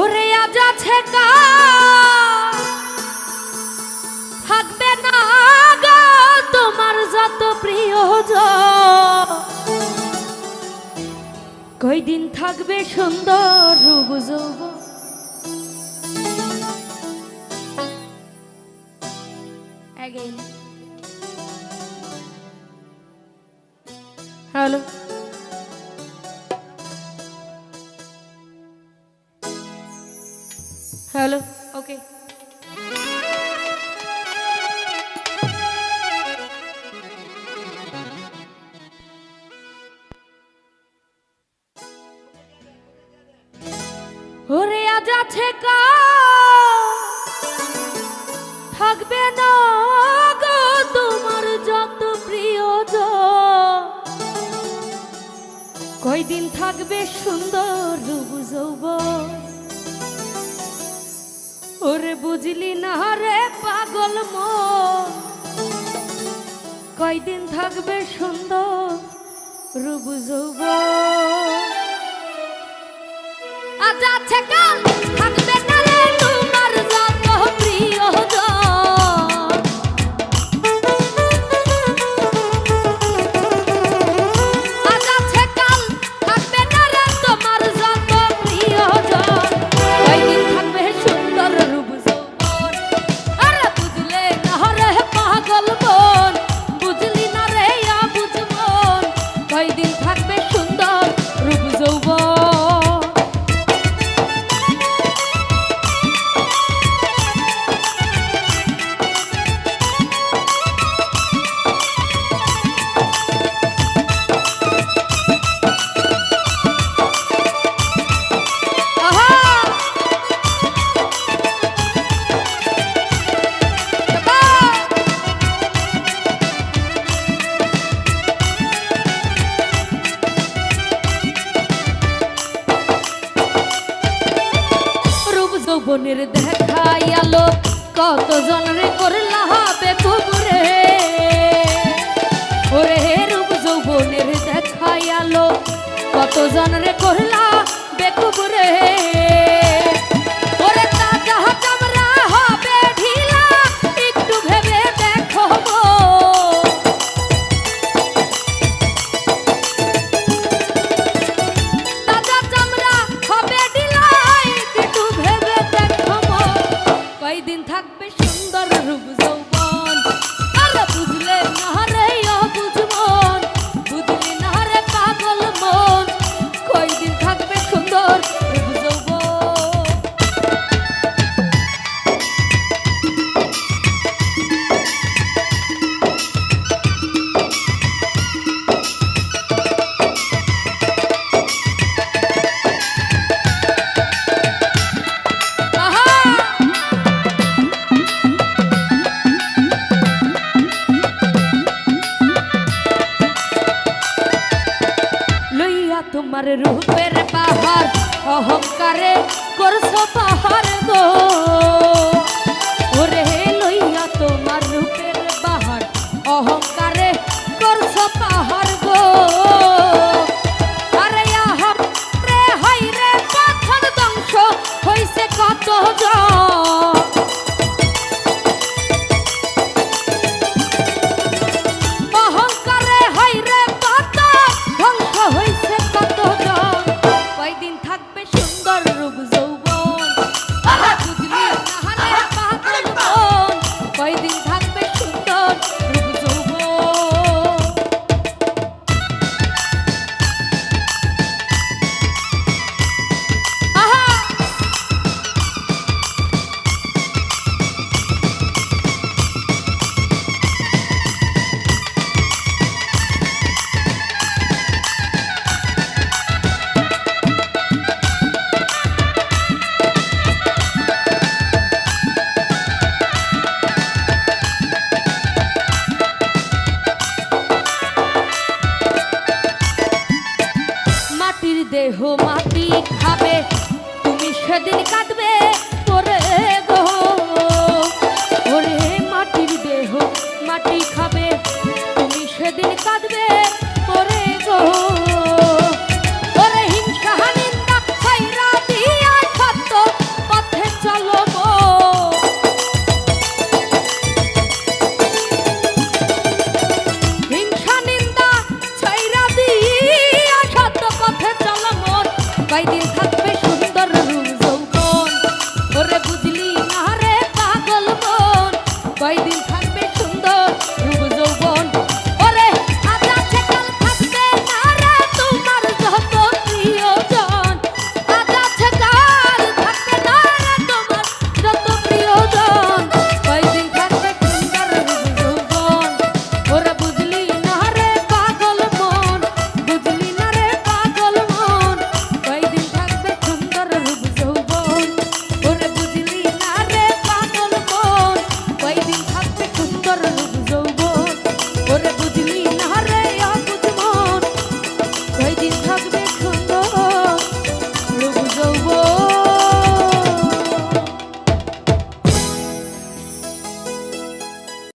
ওরে আজ আছে থাকবে না গো তোমার যত প্রিয় কয়দিন থাকবে সুন্দর রূপ যৌবন। হ্যালো হ্যালো ওকে ওরে আজ আছে কা থাকবে না গো তোমার যত প্রিয় কয়দিন থাকবে সুন্দর রূপ যৌবন? ওরে বুঝলি না রে পাগল মো কয়দিন থাকবে সুন্দর রুবু আজ আছে কাল! যৌবনের দেখাই আলো কত জনরে করলা হবে কুবরে ওরে রূপ যৌবনের দেখাই আলো কত জনরে করলা তোমার রূপের পাহাড় অহংকারে করছ পাহাড় গো ওরে লইয়া তোমার রূপের